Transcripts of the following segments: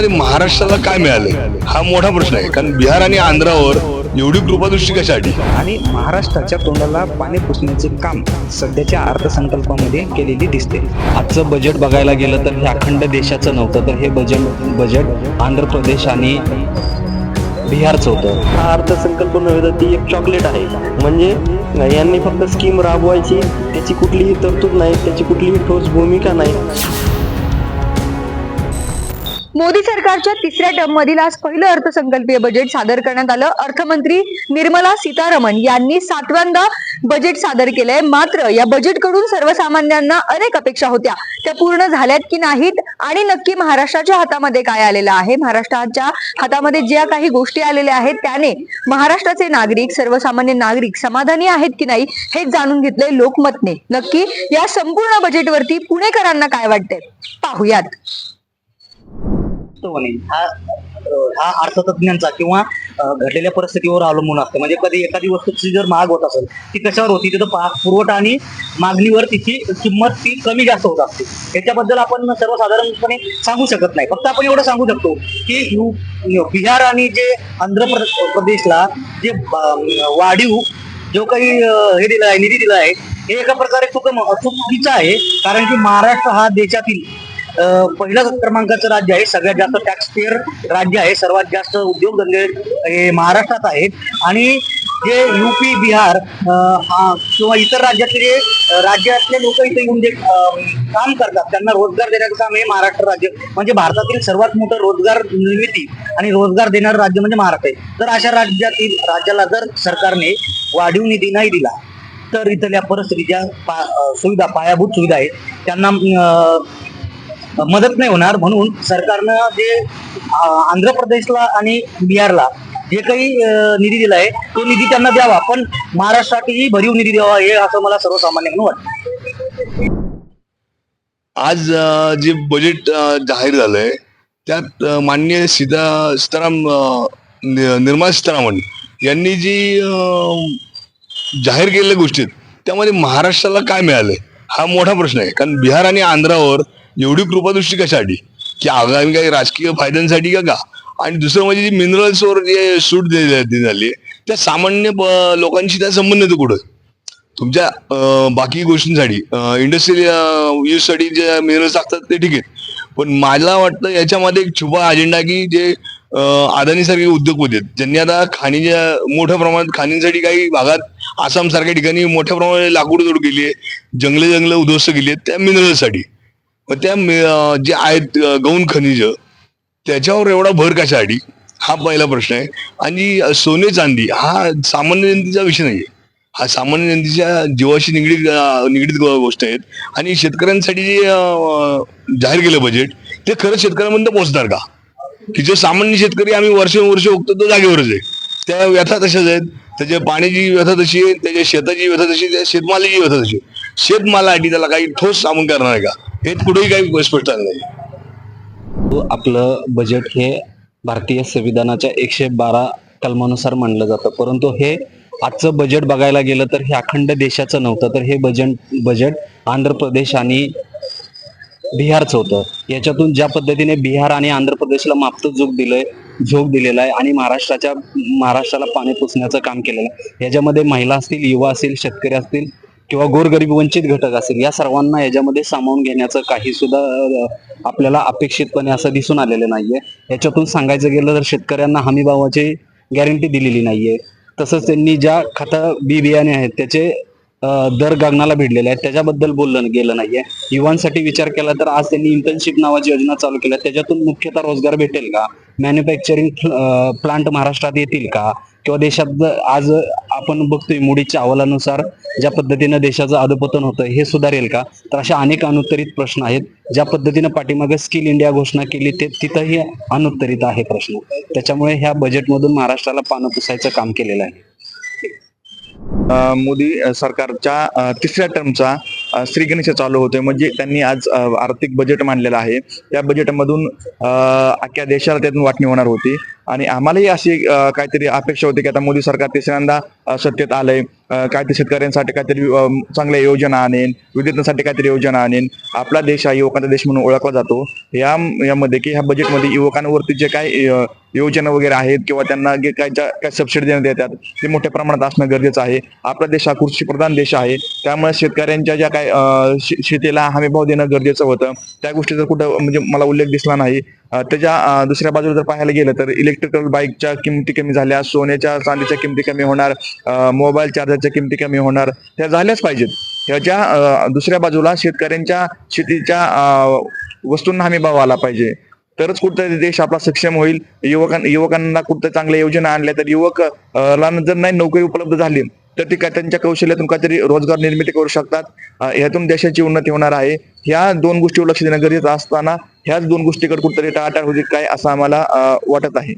त्यामध्ये महाराष्ट्राला काय मिळालं हा मोठा प्रश्न आहे. कारण बिहार आणि आंध्रावर एवढी कृपादृष्टी कशासाठी? आणि महाराष्ट्राच्या तोंडाला पाणी पुसण्याचे काम सध्याच्या अर्थसंकल्पामध्ये केलेली दिसते. आजचं बजेट बघायला गेलं तर हे अखंड देशाचं नव्हतं तर हे बजेट बजेट आंध्र प्रदेश आणि बिहारचं होतं. हा अर्थसंकल्प नव्हे तर ती एक चॉकलेट आहे. म्हणजे यांनी फक्त स्कीम राबवायची त्याची कुठलीही तरतूद नाही त्याची कुठलीही ठोस भूमिका नाही. मोदी सरकारच्या तिसऱ्या टर्म मधील आज पहिलं अर्थसंकल्पीय बजेट सादर करण्यात आलं. अर्थमंत्री निर्मला सीतारमण यांनी सातव्यांदा बजेट सादर केलंय. मात्र या बजेटकडून सर्वसामान्यांना अनेक अपेक्षा होत्या. त्या पूर्ण झाल्यात की नाहीत आणि नक्की महाराष्ट्राच्या हातामध्ये काय आलेलं आहे? महाराष्ट्राच्या हातामध्ये ज्या काही गोष्टी आलेल्या आहेत त्याने महाराष्ट्राचे नागरिक सर्वसामान्य नागरिक समाधानी आहेत की नाही हे जाणून घेतलंय लोकमतने. नक्की या संपूर्ण बजेटवरती पुणेकरांना काय वाटतंय? पाहूयात. वास्तवाने हा हा अर्थतज्ञांचा किंवा घडलेल्या परिस्थितीवर अवलंबून असतं. म्हणजे कधी एखादी वस्तूची जर महाग होत असेल ती कशावर होती? तिथं पुरवठा आणि मागणीवर तिची किंमत ती कमी जास्त होत असते. याच्याबद्दल आपण सर्वसाधारणपणे सांगू शकत नाही. फक्त आपण एवढं सांगू शकतो की यू बिहार आणि जे आंध्र प्र- प्रदेशला जे वाढीव जो काही हे दिला आहे निधी दिला आहे हे एका प्रकारे चुक चुकीचं आहे. कारण की महाराष्ट्र हा देशातील पहिल्या क्रमांकाचं राज्य आहे सगळ्यात जास्त टॅक्स पेअर राज्य आहे सर्वात जास्त उद्योगधंदे हे महाराष्ट्रात आहेत आणि जे युपी बिहार हा- किंवा इतर राज्यातले जे राज्यातले लोक इथे येऊन जे काम करतात त्यांना रोजगार देण्याचं काम हे महाराष्ट्र राज्य म्हणजे भारतातील सर्वात मोठं रोजगार निर्मिती आणि रोजगार देणारं राज्य म्हणजे महाराष्ट्र आहे. तर अशा राज्यातील राज्याला जर सरकारने वाढीव निधी नाही दिला तर इथल्या परिस्थितीच्या पा- सुविधा पायाभूत सुविधा आहेत. त्यांना मदत नाही होणार म्हणून सरकारनं जे आंध्र प्रदेशला आणि बिहारला जे काही निधी दिलाय तो निधी त्यांना द्यावा. पण महाराष्ट्रातही भरीव निधी द्यावा हे असं मला सर्वसामान्य म्हणून वाटतं. आज जे बजेट जाहीर झालंय त्यात माननीय सीता सीताराम निर्मला सीतारामन यांनी जी जाहीर केलेल्या गोष्टी आहेत, त्यामध्ये महाराष्ट्राला काय मिळालंय? हा मोठा प्रश्न आहे. कारण बिहार आणि आंध्रावर एवढी कृपादृष्टी कशासाठी? की आगामी काही राजकीय फायद्यांसाठी का का? आणि दुसरं म्हणजे जी मिनरल्सवर जे सूट दिली झाली त्या सामान्य लोकांशी त्या संबंध येतो कुठं? तुमच्या बाकी गोष्टींसाठी इंडस्ट्रियल यूजसाठी जे मिनरल्स लागतात ते ठीक आहे पण मला वाटतं याच्यामध्ये एक छुपा अजेंडा की जे अदानीसारखे उद्योगपती आहेत ज्यांनी आता खाणीच्या मोठ्या प्रमाणात खाणींसाठी काही भागात आसामसारख्या ठिकाणी मोठ्या प्रमाणात लाकूड तोड केली आहे जंगले जंगलं उद्ध्वस्त केली आहेत त्या मिनरल्ससाठी मग त्या जे आहेत गौण खनिज त्याच्यावर एवढा भर कशासाठी हा पहिला प्रश्न आहे. आणि सोने चांदी हा सामान्य जनतेचा विषय नाहीये. हा सामान्य जनतेच्या जीवाशी निगडीत निगडीत गोष्ट आहेत. आणि शेतकऱ्यांसाठी जे जाहीर केलं बजेट ते खरंच शेतकऱ्यांपर्यंत पोहोचणार का? की जो सामान्य शेतकरी आम्ही वर्षानुवर्ष बघतो तो जागेवरच आहे. त्या व्यथा तशाच आहेत. त्याच्या पाण्याची व्यथा तशी आहे. त्याच्या शेताची व्यथा तशी त्या शेतमालाची व्यथा तशी आहे. शेतमालासाठी त्याला काही ठोस सामान करणार आहे का? हे कुठेही काही स्पष्ट नाही. आपलं बजेट हे भारतीय संविधानाच्या एकशे बारा कलमानुसार मानलं जातं. परंतु हे आजचं बजेट बघायला गेलं तर हे अखंड देशाचं नव्हतं तर हे बजेट बजेट आंध्र प्रदेश आणि बिहारचं होतं. याच्यातून ज्या पद्धतीने बिहार आणि आंध्र प्रदेशला मापतं जोग दिलंय झोक दिलेला आहे आणि महाराष्ट्राच्या महाराष्ट्राला पाणी पुसण्याचं काम केलेलं आहे. याच्यामध्ये महिला असतील युवा असतील शेतकरी असतील किंवा गोरगरीब वंचित घटक असेल या सर्वांना याच्यामध्ये सामावून घेण्याचं काही सुद्धा आपल्याला अपेक्षितपणे असं दिसून आलेलं नाहीये. याच्यातून सांगायचं गेलं तर शेतकऱ्यांना हमी भावाची गॅरंटी दिलेली नाहीये. तसंच त्यांनी ज्या खतं बी बियाणे आहेत त्याचे दर गगनाला भिडलेले आहेत त्याच्याबद्दल बोललं गेलं नाहीये. युवांसाठी विचार केला तर आज त्यांनी इंटर्नशिप नावाची योजना चालू केली त्याच्यातून मुख्यतः रोजगार भेटेल का? मॅन्युफॅक्चरिंग प्लांट महाराष्ट्रात येतील का? किंवा देशात आज आपण बघतोय मुडीच्या अहवालानुसार ज्या पद्धतीनं देशाचं अधपतन होतं हे सुधारेल का? तर अशा अनेक अनुत्तरित प्रश्न आहेत. ज्या पद्धतीनं पाठीमागे स्किल इंडिया घोषणा केली ते तिथंही अनुत्तरित आहे प्रश्न. त्याच्यामुळे ह्या बजेटमधून महाराष्ट्राला पानं पुसायचं काम केलेलं आहे. मोदी सरकारच्या तिसऱ्या टर्मचा श्री गणेश चालू होतोय. म्हणजे त्यांनी आज आर्थिक बजेट मांडलेलं आहे. त्या बजेटमधून अख्ख्या देशाला त्यातून वाटणी होणार होती. आणि आम्हालाही अशी काहीतरी अपेक्षा होती की आता मोदी सरकार तिसऱ्यांदा सत्तेत आलंय. काहीतरी शेतकऱ्यांसाठी काहीतरी चांगल्या योजना आणेन. विद्यार्थ्यांसाठी काहीतरी योजना आणेन. आपला देश हा युवकांचा देश म्हणून ओळखला जातो. या यामध्ये की ह्या बजेटमध्ये युवकांवरती जे काही योजना वगैरे आहेत किंवा त्यांना जे काय ज्या काय सबसिडी देण्यात येतात ते मोठ्या प्रमाणात असणं गरजेचं आहे. आपला देश हा कृषी प्रधान देश आहे. त्यामुळे शेतकऱ्यांच्या ज्या काय काय शेतीला हमी भाव देणं गरजेचं होतं. त्या गोष्टीचा कुठं म्हणजे मला उल्लेख दिसला नाही. त्याच्या दुसऱ्या बाजूला जर पाहायला गेलं तर इलेक्ट्रिकल बाईकच्या किमती कमी झाल्या सोन्याच्या चांदीच्या किमती कमी होणार मोबाईल चार्जरच्या किमती कमी होणार त्या झाल्याच पाहिजेत. ह्याच्या दुसऱ्या बाजूला शेतकऱ्यांच्या शेतीच्या वस्तूंना हमी भाव आला पाहिजे. तरच कुठतरी देश आपला सक्षम होईल. युवकां युवकांना कुठं चांगल्या योजना आणल्या तर युवक ला जर नाही नोकरी उपलब्ध झाली तर ते काय त्यांच्या कौशल्यातून काहीतरी रोजगार निर्मिती करू शकतात. ह्यातून देशाची उन्नती होणार आहे. ह्या दोन गोष्टीवर लक्ष देणं गरजेचं असताना ह्याच दोन गोष्टीकडे कुठतरी टाळाटाळ होती काय असं आम्हाला वाटत आहे.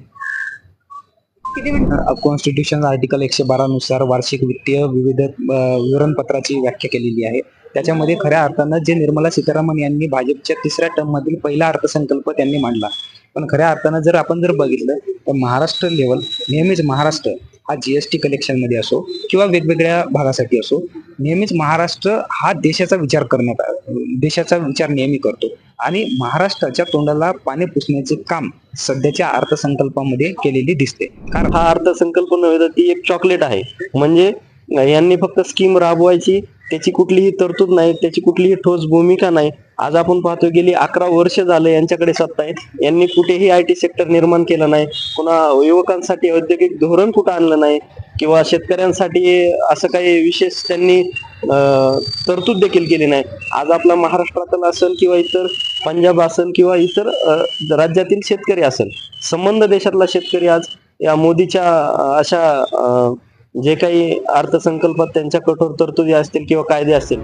कॉन्स्टिट्यूशन आर्टिकल एकशे बारा नुसार वार्षिक वित्तीय विविध विवरणपत्राची व्याख्या केलेली आहे. त्याच्यामध्ये खऱ्या अर्थानं जे निर्मला सीतारामन यांनी भाजपच्या तिसऱ्या टर्म मधील पहिला अर्थसंकल्प त्यांनी मांडला. पण खऱ्या अर्थानं जर आपण जर बघितलं तर महाराष्ट्र लेवल नेहमीच महाराष्ट्र हा जीएसटी टी कलेक्शनमध्ये असो किंवा वेगवेगळ्या भागासाठी असो नेहमीच महाराष्ट्र हा देशाचा विचार करण्यात आ- देशाचा विचार नेहमी करतो. आणि महाराष्ट्राच्या तोंडाला पाणी पुसण्याचे काम सध्याच्या अर्थसंकल्पामध्ये केलेली दिसते. कारण हा अर्थसंकल्प नव्हे तर ती एक चॉकलेट आहे. म्हणजे यांनी फक्त स्कीम राबवायची त्याची कुठलीही तरतूद नाही त्याची कुठलीही ठोस भूमिका नाही. आज आपण पाहतो गेली अकरा वर्ष झालं यांच्याकडे सत्ता आहे. यांनी कुठेही आय टी सेक्टर निर्माण केलं नाही. पुन्हा युवकांसाठी औद्योगिक धोरण कुठं आणलं नाही? किंवा शेतकऱ्यांसाठी असं काही विशेष त्यांनी तरतूद देखील केली नाही. आज आपला महाराष्ट्रातील असेल किंवा इतर पंजाब असेल किंवा इतर राज्यातील शेतकरी असेल संबंध देशातला शेतकरी आज या मोदीच्या अशा जे काही अर्थसंकल्पात त्यांच्या कठोर तरतुदी असतील किंवा कायदे असतील